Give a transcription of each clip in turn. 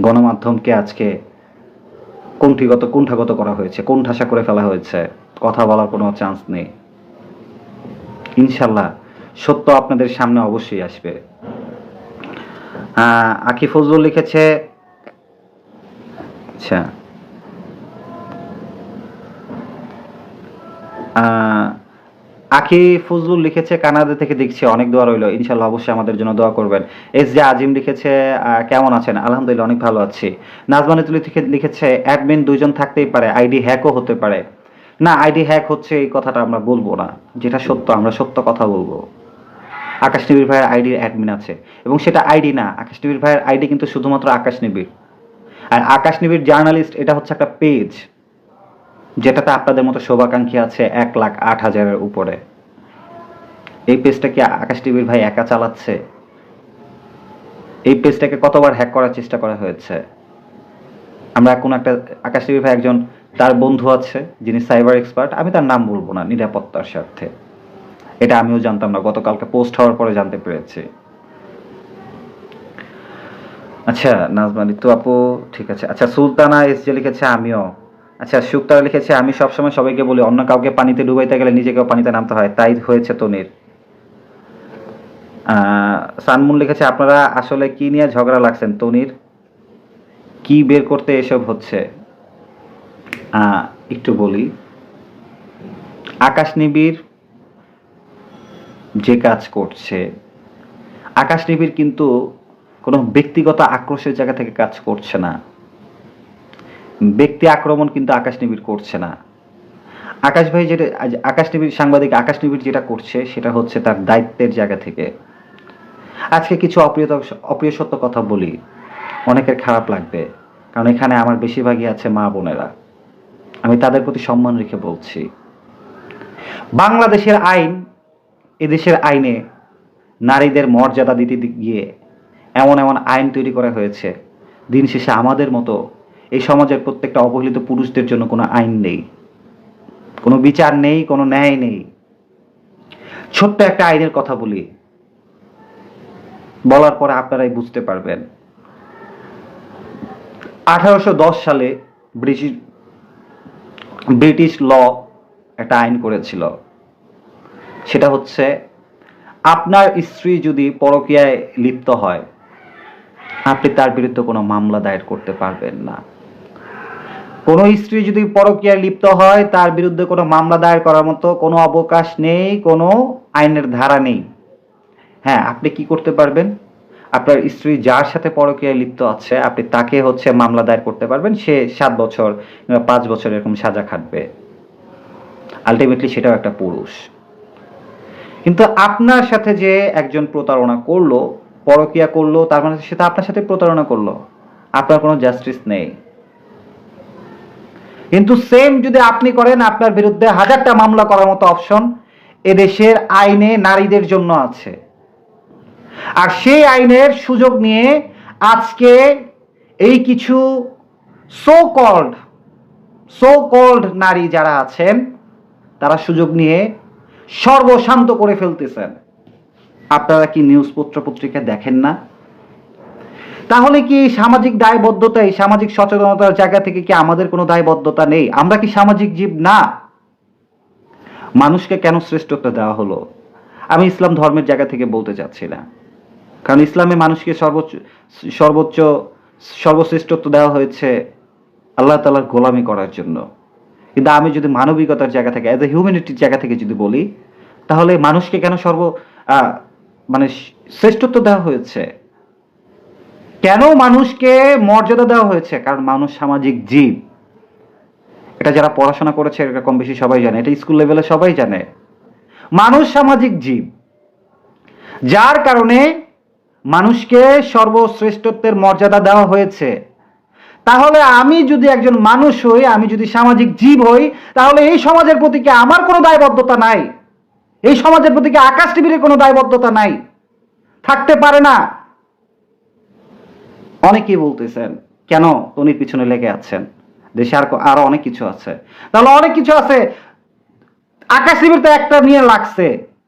গণমাধ্যমকে আজকে কুণ্ঠিগত, কুণ্ঠাগত করা হয়েছে, কুণ্ঠাসা করে ফেলা হয়েছে। কথা বলার কোনো চান্স নেই। ইনশাল্লাহ, সত্য আপনাদের সামনে অবশ্যই আসবে। আকি ফজলুল লিখেছে আচ্ছা। আকি ফজলুল লিখেছে, কানাডা থেকে দেখছি অনেক দোয়া রইল। ইনশাল্লাহ অবশ্যই আমাদের জন্য দোয়া করবেন। এস জে আজিম লিখেছে কেমন আছেন? আলহামদুলিল্লাহ, অনেক ভালো আছি। নাজমানি তুলি থেকে লিখেছে, অ্যাডমিন দুইজন থাকতেই পারে, আইডি হ্যাকও হতে পারে। না, আইডি হ্যাক হচ্ছে এই কথাটা আমরা বলব না, যেটা সত্য, আমরা সত্য কথা বলব। আকাশ নিবির ভাইয়ের আইডির অ্যাডমিন আছে, এবং সেটা আইডি না, আকাশ নিবির ভাইয়ের আইডি কিন্তু শুধুমাত্র আকাশ নিবিড়। আর আকাশ নিবিড় জার্নালিস্ট, এটা হচ্ছে একটা পেজ। যেটাতে আপনাদের মতো শোভাকাঙ্ক্ষী আছে এক লাখ আট হাজারের উপরে। এই পেজটা কি আকাশ টিভির ভাই একা চালাচ্ছে? এই পেজটাকে কতবার হ্যাক করার চেষ্টা করা হয়েছে? আমরা কোনো একটা আকাশ টিভির ভাই একজন, তার বন্ধু আছে, যিনি সাইবার এক্সপার্ট। আমি তার নাম বলব না, নিরাপত্তার স্বার্থে। এটা আমিও জানতাম না, গতকালকে পোস্ট হওয়ার পরে জানতে পেরেছি। আচ্ছা নাজমানি তো আপু, ঠিক আছে। আচ্ছা সুলতানা এস যে লিখেছে, আমিও। আচ্ছা সুক্তারা লিখেছে, আমি সবসময় সবাইকে বলি, অন্য কাউকে পানিতে ডুবাইতে গেলে নিজেকেও পানিতে নামতে হয়। তাই হয়েছে তনির। সানমুন লিখেছে, আপনারা আসলে কি নিয়ে ঝগড়া লাগছেন তনির? কি বের করতে এসব হচ্ছে? একটু বলি। আকাশ নিবিড় যে কাজ করছে আকাশ নিবিড় কিন্তু কোনো ব্যক্তিগত আক্রোশের জায়গা থেকে কাজ করছে না। ব্যক্তি আক্রমণ কিন্তু আকাশ নিবিড় করছে না। আকাশ ভাই যেটা আকাশ নিবিড়, সাংবাদিক আকাশ নিবিড় যেটা করছে, সেটা হচ্ছে তার দায়িত্বের জায়গা থেকে। আজকে কিছু অপ্রিয়ত অপ্রিয় সত্য কথা বলি। অনেকের খারাপ লাগবে, কারণ এখানে আমার বেশিরভাগই আছে মা বোনেরা। আমি তাদের প্রতি সম্মান রেখে বলছি। বাংলাদেশের আইন, এদেশের আইনে নারীদের মর্যাদা দিতে গিয়ে এমন এমন আইন তৈরি করা হয়েছে। দিন শেষে আমাদের মতো এই সমাজের প্রত্যেকটা অবহেলিত পুরুষদের জন্য কোনো আইন নেই। কোনো বিচার নেই, কোনো ন্যায় নেই। ছোট্ট একটা আইনের কথা বলি। বলার পরে আপনারাই বুঝতে পারবেন। আঠারোশো দশ সালে ব্রিটিশ ব্রিটিশ ল একটা আইন করেছিল। সেটা হচ্ছে, আপনার স্ত্রী যদি পরকীয়ায় লিপ্ত হয়, আপনি তার বিরুদ্ধে কোনো মামলা দায়ের করতে পারবেন না। কোনো স্ত্রী যদি পরকীয়ায় লিপ্ত হয়, তার বিরুদ্ধে কোনো মামলা দায়ের করার মতো কোনো অবকাশ নেই, কোনো আইনের ধারা নেই। হ্যাঁ আপনি কি করতে পারবেন? আপনার স্ত্রী যার সাথে পরকীয়ায় লিপ্ত আছে, আপনি তাকে হচ্ছে মামলা দায়ের করতে পারবেন, সে সাত বছর কিংবা পাঁচ বছর এরকম সাজা খাটবে। আলটিমেটলি সেটাও একটা পুরুষ। কিন্তু আপনার সাথে যে একজন প্রতারণা করল, পরকিয়া করল, তার মানে সেটা আপনার সাথে প্রতারণা করল। আপনার কোনো জাস্টিস নেই। কিন্তু সেম যদি আপনি করেন, আপনার বিরুদ্ধে হাজারটা মামলা করার মতো অপশন এদেশের আইনে নারীদের জন্য আছে। আর সেই আইনের সুযোগ নিয়ে আজকে এই কিছু সো কল্ড সো কল্ড নারী যারা আছেন, তারা সুযোগ নিয়ে সর্বশান্ত করে ফেলতেছেন। আপনারা কি নিউজ পত্র পত্রিকা দেখেন না? তাহলে কি সামাজিক দায়বদ্ধতা, এই সামাজিক সচেতনতার জায়গা থেকে কি আমাদের কোনো দায়বদ্ধতা নেই? আমরা কি সামাজিক জীব? না। মানুষকে কেন শ্রেষ্ঠত্ব দেওয়া হলো? আমি ইসলাম ধর্মের জায়গা থেকে বলতে চাচ্ছি না কারণ ইসলামে মানুষকে সর্বোচ্চ সর্বোচ্চ, সর্বশ্রেষ্ঠত্ব দেওয়া হয়েছে আল্লাহ তালার গোলামি করার জন্য। কিন্তু আমি যদি মানবিকতার জায়গা থেকে অ্যাজ এ হিউম্যানিটির জায়গা থেকে যদি বলি, তাহলে মানুষকে কেন সর্ব মানে শ্রেষ্ঠত্ব দেওয়া হয়েছে? কেন মানুষকে মর্যাদা দেওয়া হয়েছে? কারণ মানুষ সামাজিক জীব। এটা যারা পড়াশোনা করেছে, এটা কম বেশি সবাই জানে। এটা স্কুল লেভেলে সবাই জানে। মানুষ সামাজিক জীব। যার কারণে মানুষকে সর্বশ্রেষ্ঠত্বের মর্যাদা দেওয়া হয়েছে। তাহলে আমি যদি একজন মানুষ হই, আমি যদি সামাজিক জীব হই, তাহলে এই সমাজের প্রতি কি আমার কোনো দায়বদ্ধতা নাই? এই সমাজের প্রতি কি আকাশ টিভির কোনো দায়বদ্ধতা নাই? থাকতে পারে না। অনেকেই বলতেছেন, কেন তনির পিছনে লেগে আছেন? দেশে আর আরও অনেক কিছু আছে। তাহলে অনেক কিছু আছে। আকাশ টিভির তো একটা নিয়ে লাগছে,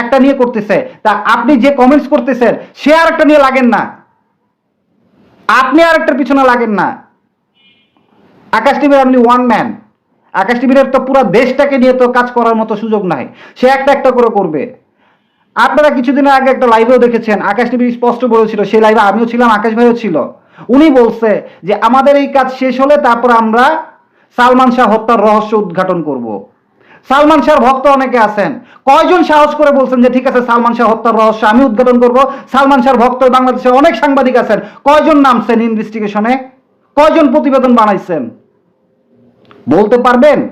একটা নিয়ে করতেছে। তা আপনি যে কমেন্টস করতেছেন, সে আর একটা নিয়ে লাগেন না। আপনি আরেকটার পিছনে লাগেন না। আকাশ টিভির আপনি ওয়ান ম্যান আকাশ টিভির তো পুরো দেশটাকে নিয়ে তো কাজ করার মতো সুযোগ নাই। সে একটা একটা করে করবে। আপনারা কিছুদিন আগে একটা লাইভেও দেখেছেন, আকাশ টিভি স্পষ্ট বলেছিল সেই লাইভে আমিও ছিলাম, আকাশ ভাইও ছিল। উনি বলছে যে আমাদের এই কাজ শেষ হলে তারপর আমরা সালমান শাহ হত্যার রহস্য উদ্ঘাটন করব। সালমান শাহর ভক্ত অনেকে আছেন। কয়জন সাহস করে বলছেন যে, ঠিক আছে, সালমান শাহ হত্যার রহস্য আমি উদ্ঘাটন করব। সালমান শাহর ভক্ত বাংলাদেশে অনেক সাংবাদিক আছেন। কয়জন নামছেন ইনভেস্টিগেশনে? কয়জন প্রতিবেদন বানাইছেন? বলতে পারবেন?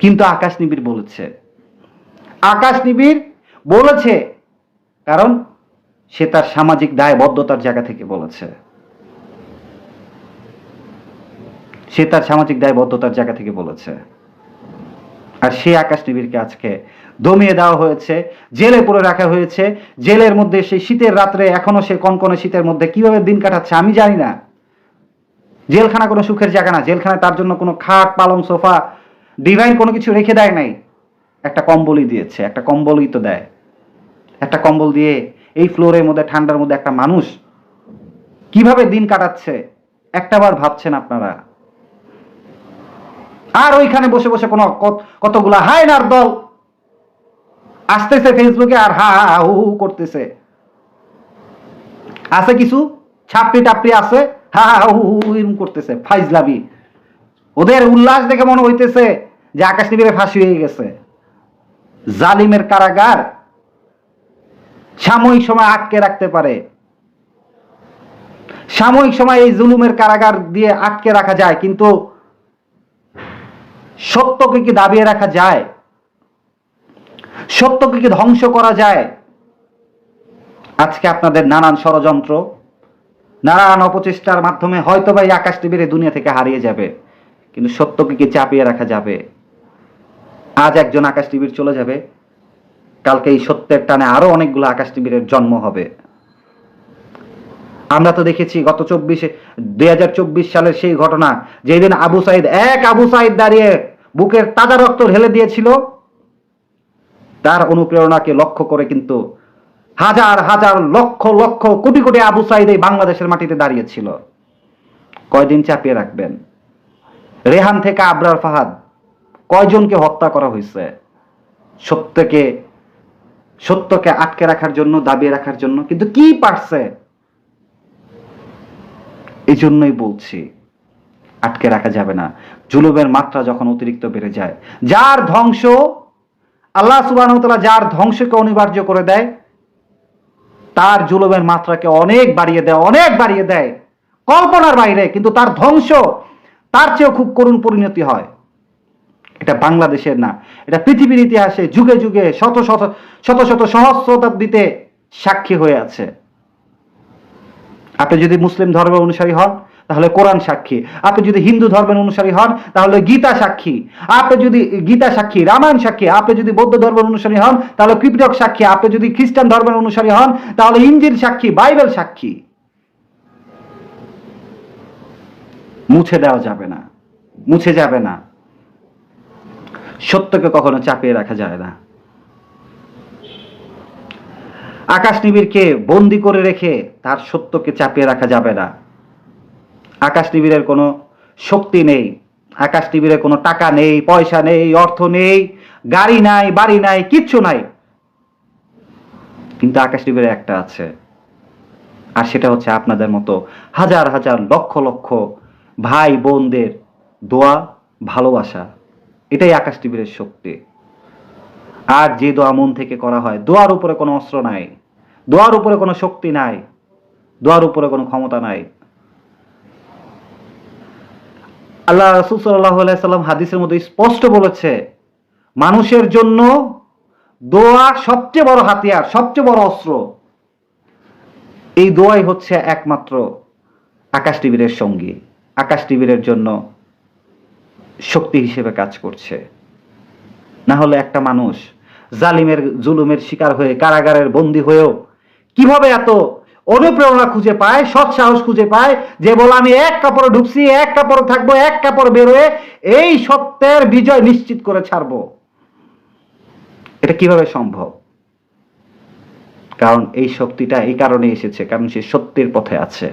কিন্তু আকাশ নিবিড় বলেছে। আকাশ নিবিড় বলেছে। কারণ সে তার সামাজিক দায়বদ্ধতার জায়গা থেকে বলেছে। সে তার সামাজিক দায়বদ্ধতার জায়গা থেকে বলেছে। আর সে আকাশ নিবিড়কে আজকে দমিয়ে দেওয়া হয়েছে, জেলে পড়ে রাখা হয়েছে। জেলের মধ্যে সেই শীতের রাত্রে এখনও সে কনকনে শীতের মধ্যে কীভাবে দিন কাটাচ্ছে আমি জানি না। জেলখানা কোনো সুখের জায়গা না জেলখানা তার জন্য কোনো খাট, পালং, সোফা, ডিভাইন কোনো কিছু রেখে দেয় নাই। একটা কম্বলই দিয়েছে, একটা কম্বলই তো দেয়। একটা কম্বল দিয়ে এই ফ্লোরের মধ্যে, ঠান্ডার মধ্যে একটা মানুষ কীভাবে দিন কাটাচ্ছে? একটাবার ভাবছেন আপনারা। আর ওইখানে বসে বসে কোনো কত- কতগুলা হায়নার দল আসতেছে ফেসবুকে আর হা হা, হু হু করতেছে। আছে কিছু? ছাপড়ি টাপড়ি আছে? হা হা, হু হু এরকম করতেছে ফাইজলাবি ওদের উল্লাস দেখে মনে হইতেছে যে আকাশ নিবিড়ে ফাঁসি হয়ে গেছে। জালিমের কারাগার সাময়িক সময় আটকে রাখতে পারে। সাময়িক সময় এই জুলুমের কারাগার দিয়ে আটকে রাখা যায়, কিন্তু সত্যকে কি দাবিয়ে রাখা যায়? সত্যকে কি ধ্বংস করা যায়? আজকে আপনাদের নানান ষড়যন্ত্র, নানান অপচেষ্টার মাধ্যমে হয়তো বা এই আকাশ টিভির এই দুনিয়া থেকে হারিয়ে যাবে, কিন্তু সত্যকে কি চাপিয়ে রাখা যাবে? আজ একজন আকাশ টিভির চলে যাবে কালকে এই সত্যের টানে আরও অনেকগুলো আকাশ টিভির জন্ম হবে। আমরা তো দেখেছি গত চব্বিশে, দুই হাজার চব্বিশ সালের সেই ঘটনা, যেদিন আবু সাইদ, এক আবু সাইদ দাঁড়িয়ে বুকের তাজা রক্ত ঢেলে দিয়েছিল, তার অনুপ্রেরণাকে লক্ষ্য করে কিন্তু হাজার হাজার লক্ষ লক্ষ, কোটি কোটি আবু সাইদ এই বাংলাদেশের মাটিতে দাঁড়িয়েছিল। কয়দিন চাপিয়ে রাখবেন? রেহান থেকে আবরার ফাহাদ, কয়জনকে হত্যা করা হয়েছে? সত্যকে সত্যকে আটকে রাখার জন্য, দাবিয়ে রাখার জন্য। কিন্তু কি পারছে? এই জন্যই বলছি, আটকে রাখা যাবে না। জুলুমের মাত্রা যখন অতিরিক্ত বেড়ে যায়, যার ধ্বংস, আল্লাহ সুবাহ যার ধ্বংসকে অনিবার্য করে দেয়, তার জুলুমের মাত্রাকে অনেক বাড়িয়ে দেয়, অনেক বাড়িয়ে দেয়। কল্পনার বাইরে, কিন্তু তার ধ্বংস, তার চেয়েও খুব করুণ পরিণতি হয়। এটা বাংলাদেশের না, এটা পৃথিবীর ইতিহাসে যুগে যুগে শত শত শত শত সহস্র শতাব্দীতে সাক্ষী হয়ে আছে। আপনি যদি মুসলিম ধর্মের অনুসারী হন, তাহলে কোরআন সাক্ষী। আপনি যদি হিন্দু ধর্মের অনুসারী হন, তাহলে গীতা সাক্ষী। আপনি যদি গীতা সাক্ষী, রামায়ণ সাক্ষী, আপনি যদি বৌদ্ধ ধর্মের অনুসারী হন, তাহলে কৃপিটক সাক্ষী। আপনি যদি খ্রিস্টান ধর্মের অনুসারী হন, তাহলে ইঞ্জিল সাক্ষী, বাইবেল সাক্ষী। মুছে দেওয়া যাবে না, মুছে যাবে না। সত্যকে কখনো চাপিয়ে রাখা যায় না। আকাশ নিবিড়কে বন্দি করে রেখে তার সত্যকে চাপিয়ে রাখা যাবে না। আকাশ নিবিড়ের কোনো শক্তি নেই, আকাশ নিবিড়ের কোনো টাকা নেই, পয়সা নেই, অর্থ নেই, গাড়ি নাই, বাড়ি নাই, কিচ্ছু নাই। কিন্তু আকাশ নিবিড়ের একটা আছে, আর সেটা হচ্ছে আপনাদের মতো হাজার হাজার লক্ষ লক্ষ ভাই বোনদের দোয়া, ভালোবাসা। এটাই আকাশ টিভির শক্তি। আর যে দোয়া মন থেকে করা হয়, দোয়ার উপরে কোনো অস্ত্র নাই। দোয়ার উপরে কোনো শক্তি নাই। দোয়ার উপরে কোনো ক্ষমতা নাই। আল্লাহ রসুল সাল্লাম হাদিসের মধ্যে স্পষ্ট বলেছে, মানুষের জন্য দোয়া সবচেয়ে বড় হাতিয়ার, সবচেয়ে বড় অস্ত্র। এই দোয়াই হচ্ছে একমাত্র আকাশ টিভির সঙ্গী, আকাশ টিভির জন্য। শক্তি হিসেবে কাজ করছে। না হলে একটা মানুষ জালিমের জুলুমের শিকার হয়ে কারাগারের বন্দী হয়েও কীভাবে এত অনুপ্রেরণা খুঁজে পায়, সৎ সাহস খুঁজে পায় যে বলে আমি এক কাপড়ে ঢুকছি, এক কাপড়ে থাকব, এক কাপড় বেরোয় এই সত্যের বিজয় নিশ্চিত করে ছাড়বো। এটা কীভাবে সম্ভব? কারণ এই শক্তিটা এই কারণে এসেছে, কারণ সে সত্যের পথে আছে।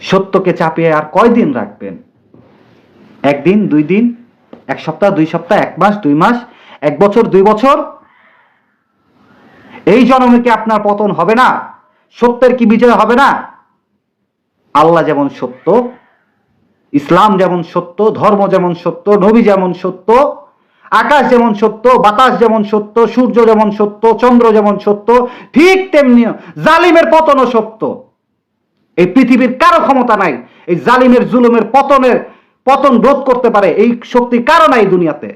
সত্যকে চাপিয়ে আর কয়দিন রাখবেন? একদিন, দুই দিন, এক সপ্তাহ, দুই সপ্তাহ, এক মাস, দুই মাস, এক বছর, দুই বছর। এই জন্মে কি আপনার পতন হবে না? সত্যের কি বিজয় হবে না? আল্লাহ যেমন সত্য, ইসলাম যেমন সত্য, ধর্ম যেমন সত্য, নবী যেমন সত্য, আকাশ যেমন সত্য, বাতাস যেমন সত্য, সূর্য যেমন সত্য, চন্দ্র যেমন সত্য, ঠিক তেমনি জালিমের পতনও সত্য। এই পৃথিবীর কারও ক্ষমতা নাই, এই জালিমের, জুলুমের, পতনের পতন রোধ করতে পারে এই শক্তি কারও নাই দুনিয়াতে।